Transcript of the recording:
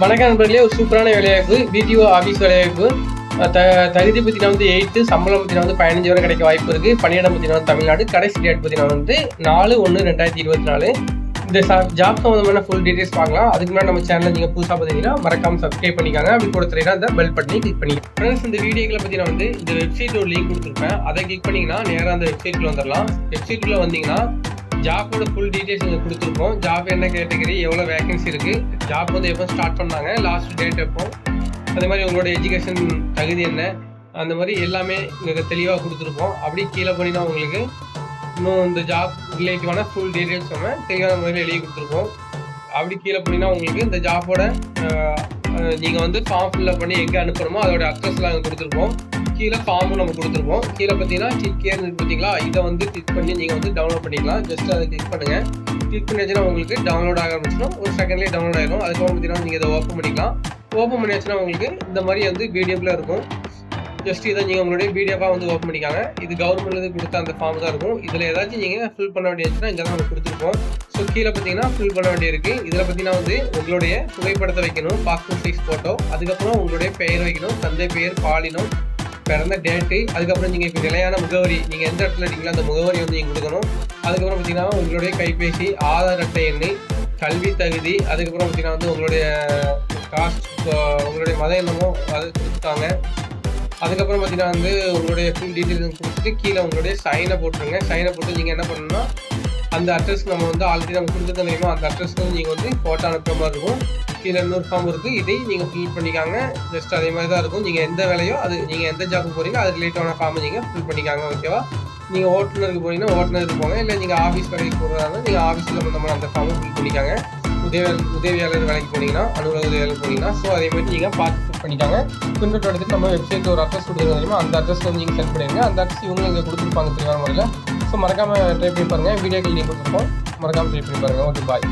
வணக்கம் நண்பர்களே ஒரு சூப்பரான வேலைவாய்ப்பு பிடிஓ ஆஃபீஸ் வேலைவாய்ப்பு. த தகுதி பற்றினா வந்து எயித்து சம்பளம் பற்றினா வந்து பதினஞ்சு வரை கிடைக்க வாய்ப்பு இருக்குது பணியிடம் பற்றினா வந்து தமிழ்நாடு கடைசி டேட் பற்றினா வந்து நாலு ஒன்று ரெண்டாயிரத்தி இருபத்தி நாலு. இந்த ஜாப் சம்மந்தமான ஃபுல் டீடைல்ஸ் பார்க்கலாம். அதுக்கு முன்னாடி நம்ம சேனலில் நீங்கள் புதுசாக பார்த்தீங்கன்னா மறக்காம சப்ஸ்கிரைப் பண்ணிக்காங்க. அப்படி கொடுத்துறீங்கன்னா அந்த இந்த பெல் பட்டனை கிளிக் பண்ணிக்கலாம் ஃப்ரெண்ட்ஸ் இந்த வீடியோக்களை பற்றி நான் வந்து இந்த வெப்சைட் ஒரு லிங்க் கொடுத்துருப்பேன். அதை கிளிக் பண்ணிங்கன்னா நேராக அந்த வெப்சைட்டில் வந்துடலாம் வெப்சைட்டில் வந்தீங்கன்னா ஜாப்போட ஃபுல் டீட்டெயில்ஸ் இங்கே கொடுத்துருப்போம் ஜாப் என்ன கேட்டகரி எவ்வளோ வேகன்சி இருக்குது ஜாப் வந்து எப்போ ஸ்டார்ட் பண்ணாங்க லாஸ்ட் டேட் எப்போ அதே மாதிரி உங்களோட எஜுகேஷன் தகுதி என்ன அந்த மாதிரி எல்லாமே இங்கே தெளிவாக கொடுத்துருப்போம் அப்படி கீழே போனீங்கன்னா உங்களுக்கு இன்னும் இந்த ஜாப் ரிலேட்டிவான ஃபுல் டீட்டெயில்ஸ் நம்ம தெளிவான முறையில் எழுதி கொடுத்துருப்போம் அப்படி கீழே போனீங்கன்னா உங்களுக்கு இந்த ஜாப்போட நீங்கள் வந்து ஃபார்ம் ஃபில்அப் பண்ணி எங்கே அனுப்பணுமோ அதோட அட்ரஸ்லாம் அங்கே கொடுத்துருப்போம். கீழே ஃபார்மும் நம்ம கொடுத்துருப்போம். கீழே பார்த்தீங்கன்னா கிளிக் கேர் பார்த்தீங்களா? இதை வந்து கிளிக் பண்ணி நீங்கள் வந்து டவுன்லோட் பண்ணிக்கலாம். ஜஸ்ட் அதை கிளிக் பண்ணுங்கள் கிளிக் பண்ணியாச்சுன்னா உங்களுக்கு டவுன்லோட் ஆக ஆரம்பிச்சுன்னா ஒரு செகண்ட்லேயே டவுன்லோட் ஆகிடும் அதுக்கப்புறம் பார்த்தீங்கன்னா நீங்கள் இதை ஓப்பன் பண்ணிக்கலாம். ஓப்பன் பண்ணியாச்சுன்னா உங்களுக்கு இந்த மாதிரி வந்து பிடிஎஃப்ல இருக்கும். ஜஸ்ட் இதை நீங்கள் உங்களுடைய பிடிஎஃபாக வந்து ஓப்பன் பண்ணிக்காங்க. இது கவர்மெண்ட்லேருந்து கொடுத்த அந்த ஃபார்ம் தான் இருக்கும். இதில் ஏதாச்சும் நீங்கள் ஃபில் பண்ண வேண்டியதுன்னா இங்கே தான் நம்ம கொடுத்துருப்போம். ஸோ கீழே பார்த்தீங்கன்னா ஃபில் பண்ண வேண்டியிருக்கு இதில் பார்த்தீங்கன்னா வந்து உங்களுடைய புகைப்படத்தை வைக்கணும் பாஸ்போர்ட் சைஸ் ஃபோட்டோ அதுக்கப்புறம் உங்களுடைய பெயர் வைக்கணும் தந்தை பெயர் பாலினம் பிறந்த டேட்டு அதுக்கப்புறம் நீங்கள் இப்போ நிலையான முகவரி நீங்கள் எந்த இடத்துல இருக்கீங்களோ அந்த முகவரி வந்து நீங்கள் கொடுக்கணும். அதுக்கப்புறம் பார்த்தீங்கன்னா உங்களுடைய கைபேசி ஆதார் அட்டை எண்ணை கல்வி தகுதி அதுக்கப்புறம் பார்த்தீங்கன்னா வந்து உங்களுடைய காஸ்ட் உங்களுடைய மத எண்ணமோ அது கொடுத்துட்டாங்க. அதுக்கப்புறம் பார்த்தீங்கன்னா வந்து உங்களுடைய ஃபுல் டீட்டெயில்ஸ் கொடுத்துட்டு கீழே உங்களுடைய சைனை போட்டுருங்க. சைனை போட்டு நீங்கள் என்ன பண்ணணும்னா அந்த அட்ரஸ் நம்ம வந்து ஆல்ரெடி நம்ம கொடுத்துருக்க தெரியுமா அந்த அட்ரஸ்க்கு வந்து நீங்கள் வந்து ஃபோட்டோ அனுப்புற மாதிரி இருக்கும். கீழே இன்னொரு ஃபார்ம் இருக்குது இதையும் நீங்கள் ஃபில் பண்ணிக்காங்க. ஜஸ்ட் அதே மாதிரி தான் இருக்கும். நீங்கள் எந்த வேலையோ அது நீங்கள் எந்த ஜாப்புக்கு போகிறீங்களோ அது ரிலேட்டடான ஃபார்மை நீங்கள் ஃபில் பண்ணிக்காங்க ஓகேவா நீங்கள் ஓட்டுநருக்கு போனீங்கன்னா ஓட்டுநருக்கு போங்க. இல்லை நீங்கள் ஆஃபீஸ் வேலைக்கு போகிறதா நீங்கள் ஆஃபீஸில் நம்ம அந்த ஃபார்மை ஃபில் பண்ணிக்காங்க. உதவி உதவியாளர் வேலைக்கு போனீங்கன்னா அலுவலக உதவியாளர் போனீங்கன்னா ஸோ அதே மாதிரி நீங்கள் பார்த்து ஃபில் பண்ணிக்காங்க. பிரிண்ட் எடுத்துட்டு நம்ம வெப்சைட்டில் ஒரு அட்ரஸ் கொடுத்துருங்க தெரியுமா அந்த அட்ரஸ் வந்து நீங்கள் சென்ட் பண்ணிடுங்க. அந்த அட்ரஸ் இவங்க இங்கே கொடுத்துருப்பாங்க தெரியாத முறையில் ஸோ மறக்காமல் ட்ரை பண்ணி பாருங்கள் வீடியோக்கள் நீங்கள் கொடுத்துருப்போம். மறக்காமல் ட்ரை பண்ணி பாருங்கள் ஓகே பாய்